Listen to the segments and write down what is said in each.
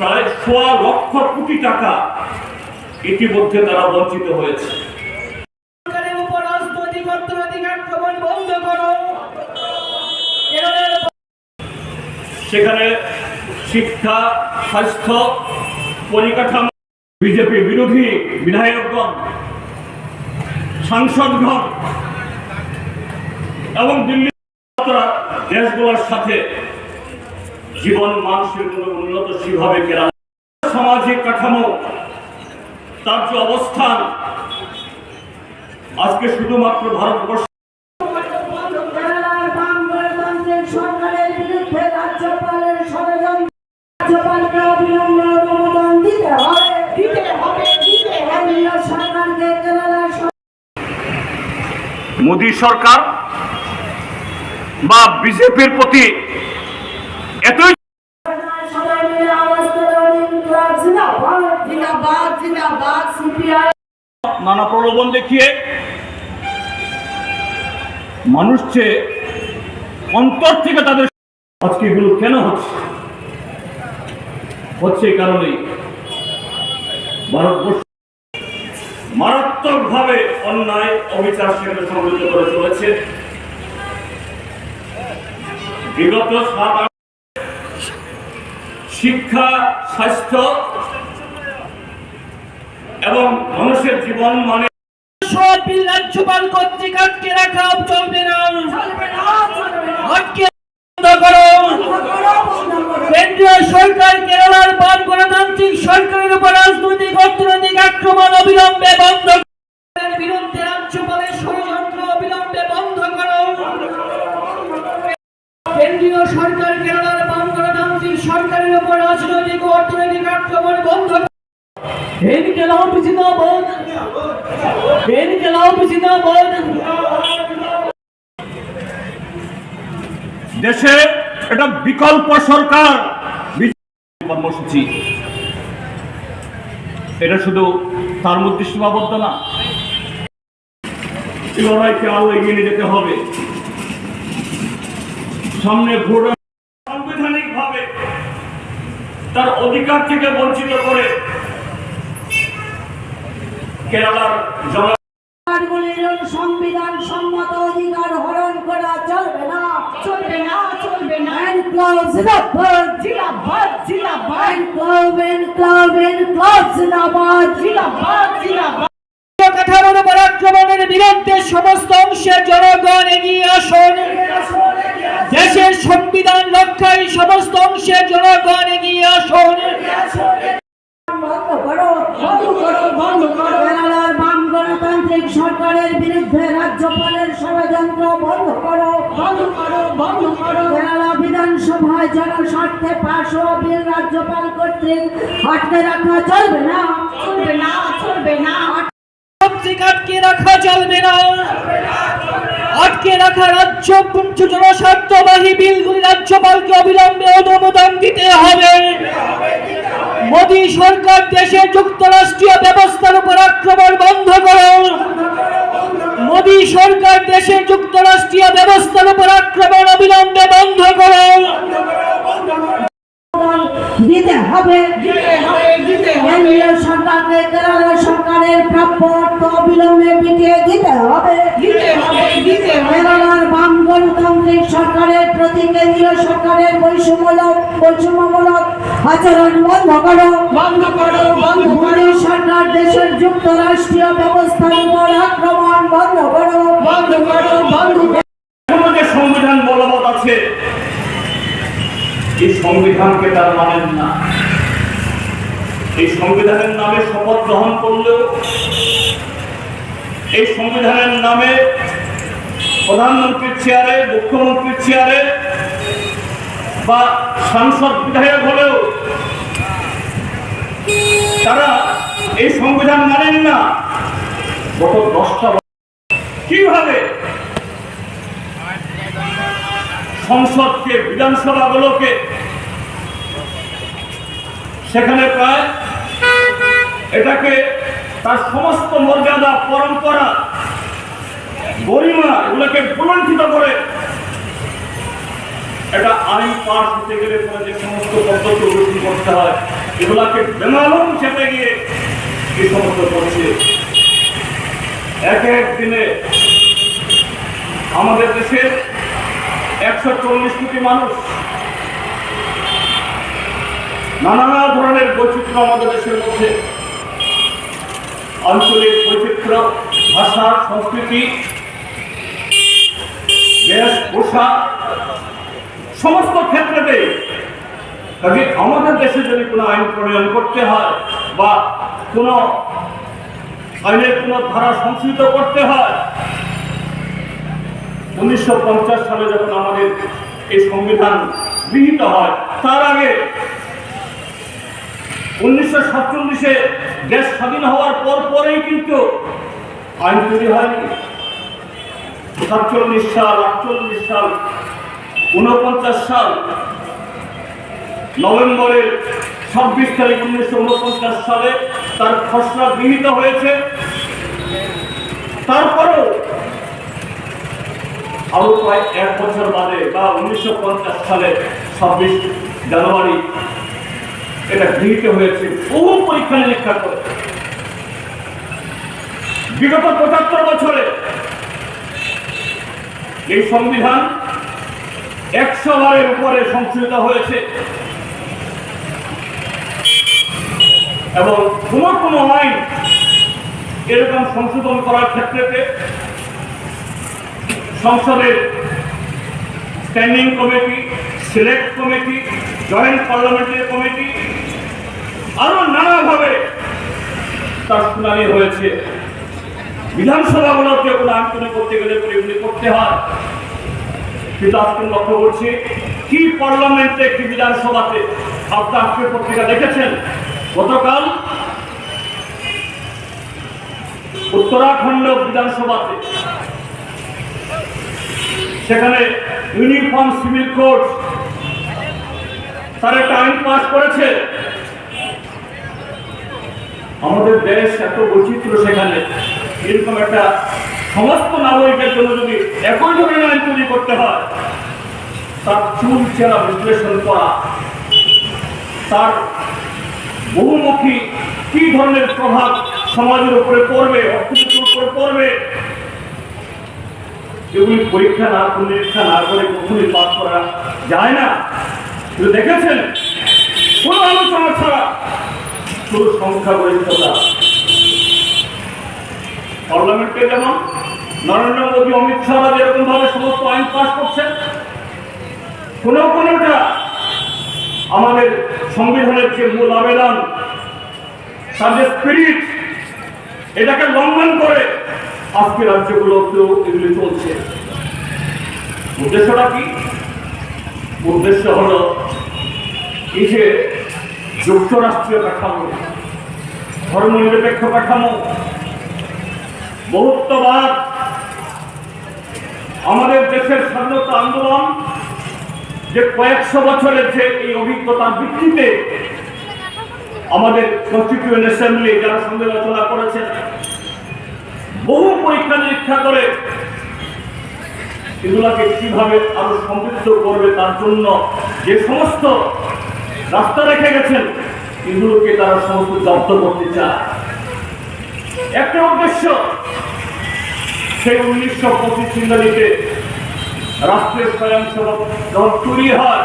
প্রায় সোয়া লক্ষ কোটি টাকা ইতিমধ্যে তারা বঞ্চিত হয়েছে। সেখানে শিক্ষা স্বাস্থ্য পরিকাঠামো বিজেপি বিরোধী বিধায়কগণ সাংসদগণ এবং দিল্লি দেশগুলোর সাথে জীবন মানুষের কোনো উন্নত সেভাবে কেরালা সামাজিক কাঠামো, তার যে অবস্থান, আজকে শুধুমাত্র ভারতবর্ষ মোদী সরকার বা বিজেপির প্রতি এতই নানা প্রলোভন দেখিয়ে মানুষ যে অন্তর থেকে তাদের আজকে এগুলো কেন হচ্ছে? হচ্ছে এই কারণেই ভারতবর্ষ মারাত্মকভাবে অন্যায়, অবিচার সেখানে সংগঠিত করে চলেছে। বিগত সাত শিক্ষা, স্বাস্থ্য এবং মানুষের জীবন মানে সব বিল রাজ্যপাল কর্তৃক আটকে রাখা চলবে না। চলবে না চলবে না। আটকে বন্ধ করো। কেন্দ্রীয় সরকার কেরালার বাম গণতান্ত্রিক দেশে এটা বিকল্প সরকার কর্মসূচি। এটা শুধু তার মধ্যে সীমাবদ্ধ না লড়াইকে আরও এগিয়ে নিয়ে যেতে হবে। সামনে ভোট সাংবিধানিক ভাবে তার অধিকার থেকে বঞ্চিত করে কেরালার জন সরকারগুলির সংবিধান সম্মত অধিকার হরণ করা চলবে না চলবে না চলবে না। এনক্লাব জিন্দাবাদ জিন্দাবাদ জিন্দাবাদ এনক্লাব এনক্লাব এনক্লাব জিন্দাবাদ জিন্দাবাদ জিন্দাবাদ কাঠামোর উপর আক্রমণের বিরুদ্ধে সমস্ত অংশের জনগণ এগিয়ে আসুন। দেশের সংবিধান রক্ষায় সমস্ত অংশের জনগণ এগিয়ে আসুন। বন্ধ করো বন্ধ করো গণতান্ত্রিক সরকারের বিরুদ্ধে রাজ্যপালের ষড়যন্ত্র বন্ধ করো। বন্ধ করো বন্ধ করো। কেরালা বিধানসভায় জনস্বার্থে পাশ বিল রাজ্যপাল কর্তৃক আটকে রাখা চলবে না। চলবে না চলবে না। আটকে রাখা চলবে না। আটকে রাখা রাজ্য জনস্বার্থবাহী বিলগুলি রাজ্যপালকে অবিলম্বে অনুমোদন দিতে হবে। মোদী সরকার দেশে যুক্তরাষ্ট্রীয় ব্যবস্থার গণতান্ত্রিক সরকারের প্রতি কেন্দ্রীয় সরকারের বৈষম্যমূলক বৈষম্যমূলক আচরণ বন্ধ করো। বন্ধ করো বন্ধ মোদী সরকার দেশের যুক্তরাষ্ট্রীয় ব্যবস্থার উপর আক্রমণ বন্ধ করো। বন্ধ করো বন্ধ যে সংবিধান বলবৎ আছে। এই সংবিধানকে তারা মানেন না। এই সংবিধানের নামে শপথ গ্রহণ করলেও এই সংবিধানের নামে প্রধানমন্ত্রীর চেয়ারে, মুখ্যমন্ত্রীর চেয়ারে বা সাংসদ বিধায়ক হলেও তারা এই সংবিধান মানেন না। গত দশটা কীভাবে সংসদকে বিধানসভাগুলোকে সেখানে প্রায় এটাকে তার সমস্ত মর্যাদা, পরম্পরা গরিমা এগুলোকে বুলণ্ঠিত করে এটা আইন পাশ হতে গেলে পরে যে সমস্ত পদ্ধতি অনুসরণ করতে হয়, এগুলাকে বেমালুম চেপে গিয়ে এই সমস্ত করছে। এক এক দিনে আমাদের দেশের একশো চল্লিশ কোটি মানুষ নানা ধরনের বৈচিত্র্য আমাদের দেশের মধ্যে, আঞ্চলিক বৈচিত্র্য ভাষা, সংস্কৃতি পোশাক সমস্ত ক্ষেত্রেতে কাজে আমাদের দেশে যদি কোনো আইন প্রণয়ন করতে হয় বা কোনো আইনের কোনো ধারা সংশোধিত করতে হয়, উনিশশো পঞ্চাশ সালে যখন আমাদের এই সংবিধান গৃহীত হয়, তার আগে উনিশশো সাতচল্লিশে দেশ স্বাধীন হওয়ার পর পরেই কিন্তু আইন তৈরি হয়নি। সাতচল্লিশ সাল, আটচল্লিশ সাল উনপঞ্চাশ সাল, নভেম্বরের ছাব্বিশ তারিখ উনিশশো উনপঞ্চাশ সালে তার খসড়া গৃহীত হয়েছে। তারপরেও আরও প্রায় এক বছর বাদে বা উনিশশো পঞ্চাশ সালে ছাব্বিশ জানুয়ারি এটা গৃহীত হয়েছে। বহু পরীক্ষা নিরীক্ষা করে। বিগত পঁচাত্তর বছরে এই সংবিধান একশো বারের উপরে সংশোধিত হয়েছে এবং কোন কোন আইন এরকম সংশোধন করার ক্ষেত্রে সংসদের standing committee select committee joint parliamentary committee আরও নানাভাবে তার শুনানি হয়েছে। বিধানসভাগুলোকে কোনো আলোচনা করতে গেলে করে এগুলি করতে হয়। কিন্তু আজকে লক্ষ্য করছি, কি পার্লামেন্টে, কি বিধানসভাতে আপনি আজকের পত্রিকা দেখেছেন? গতকাল উত্তরাখণ্ড বিধানসভাতে, সেখানে ইউনিফর্ম সিভিল কোড, তার একটা আইন পাস করেছে। আমাদের দেশ এত বৈচিত্র্য সেখানে। এরকম একটা সমস্ত নাগরিকের জন্য যদি একই ধরনের আইন তৈরি করতে হয়, তার চুল চেরা বিশ্লেষণ করা, তার বহুমুখী কি ধরনের প্রভাব সমাজের উপরে পড়বে, অর্থনীতির উপরে পড়বে, এগুলি পরীক্ষা না পরীক্ষা না করে কখনই পাস করা যায় না। দেখেছেন, কোন আলোচনা ছাড়া শুধু সংখ্যাগরিষ্ঠতা পার্লামেন্টে যেমন নরেন্দ্র মোদী, অমিত শাহ যেরকম ভাবে সমস্ত আইন পাশ করছেন, কোন কোনটা আমাদের সংবিধানের যে মূল আবেদন, তার যে স্পিরিট এটাকে লঙ্ঘন করে আজকে রাজ্যগুলোতেও এগুলি চলছে। উদ্দেশ্যটা কি? উদ্দেশ্য হলো এই যে যুক্তরাষ্ট্রীয় কাঠামো, ধর্মনিরপেক্ষ কাঠামো বহুত্ববাদ আমাদের দেশের স্বাধীনতা আন্দোলন যে কয়েকশো বছরের যে এই অভিজ্ঞতার ভিত্তিতে আমাদের কনস্টিটিউয়েন্ট অ্যাসেম্বলি যারা সঙ্গে আলোচনা করেছেন, বহু পরীক্ষা নিরীক্ষা করে এগুলাকে কীভাবে আরও সমৃদ্ধ করবে তার জন্য যে সমস্ত রাস্তা রেখে গেছেন, এগুলোকে তারা সমস্ত জব্দ করতে চায়। একটা উদ্দেশ্য। সেই উনিশশো পঁচিশ সিন্দালিতে রাষ্ট্রের স্বয়ংসেবক যখন তৈরি হয়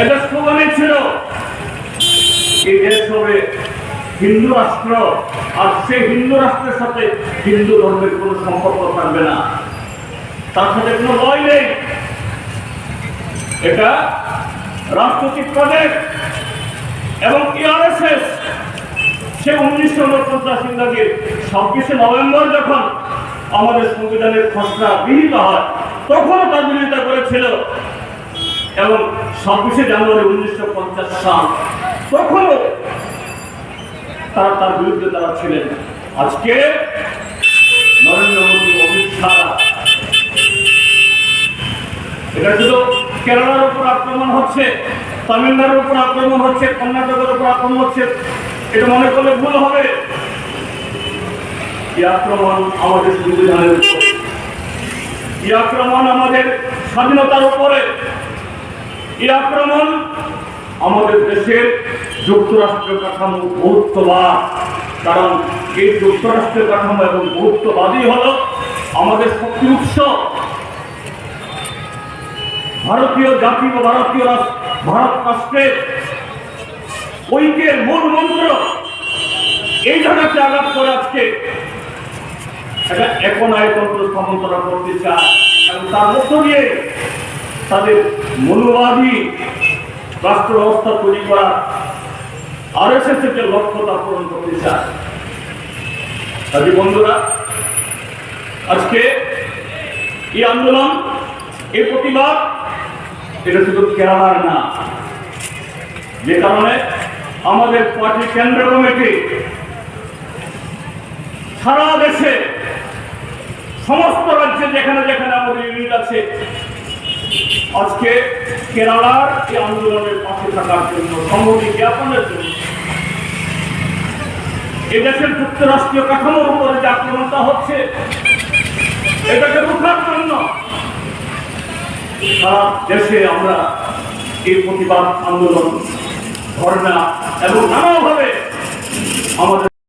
এটা স্লোগানে ছিল এই দেশ হবে হিন্দু রাষ্ট্র, আর সেই হিন্দু রাষ্ট্রের সাথে হিন্দু ধর্মের কোনো সম্পর্ক থাকবে না। তার সাথে কোনো লয় নেই। এটা রাজনৈতিক প্রজেক্ট এবং ইআরএসএস সে উনিশশো উনপঞ্চাশ ইংরাজির ছাব্বিশে নভেম্বর যখন আমাদের সংবিধানের খসড়া গৃহীত হয় তখনও তার বিরোধিতা করেছিল। এবং ছাব্বিশে জানুয়ারি উনিশশো পঞ্চাশ সাল তখনও তারা তার বিরুদ্ধে তারা ছিলেন আজকে নরেন্দ্র মোদী, অমিত শাহ, এটা শুধু কেরালার উপর আক্রমণ হচ্ছে, তামিলনাড়ুর উপর আক্রমণ হচ্ছে, কর্ণাটকের উপর আক্রমণ হচ্ছে এটা মনে করলে ভুল হবে। আক্রমণ আমাদের সংবিধানের উপরে। আক্রমণ আমাদের স্বাধীনতার উপরে। এই আক্রমণ আমাদের দেশের যুক্তরাষ্ট্রের কাঠামো বহুত্ববাদ কারণ এই যুক্তরাষ্ট্রের কাঠামো এবং বহুত্ববাদই হলো আমাদের শক্তি উৎস। ভারতীয় জাতি ভারতীয় ভারত রাষ্ট্রের ঐক্যের মূল মন্ত্র এই জায়গাতে আঘাত করে আজকে একটা একনায়তন্ত্র স্থাপন করা করতে চায়। এবং তার মধ্য দিয়ে তাদের মনোবাদী রাষ্ট্র ব্যবস্থা তৈরি করা আর এস এস যে লক্ষ্যতা পূরণ করতে চায়। কাজী বন্ধুরা, আজকে এই আন্দোলন, এই প্রতিবাদ, এটা শুধু কেরালার না, যে কারণে আমাদের পার্টি কেন্দ্র কমিটি সারা দেশে সমস্ত রাজ্যে যেখানে যেখানে আমাদের ইউনিট আছে, আজকে কেরালার এই আন্দোলনের পাশে থাকার জন্য, সংহতি জ্ঞাপনের জন্য, এদেশের যুক্তরাষ্ট্রীয় কাঠামোর উপরে যে আক্রমণটা হচ্ছে, এটাকে রোখার জন্য সারা দেশে আমরা এই প্রতিবাদ আন্দোলন, ধর্ণা এবং নানাভাবে আমাদের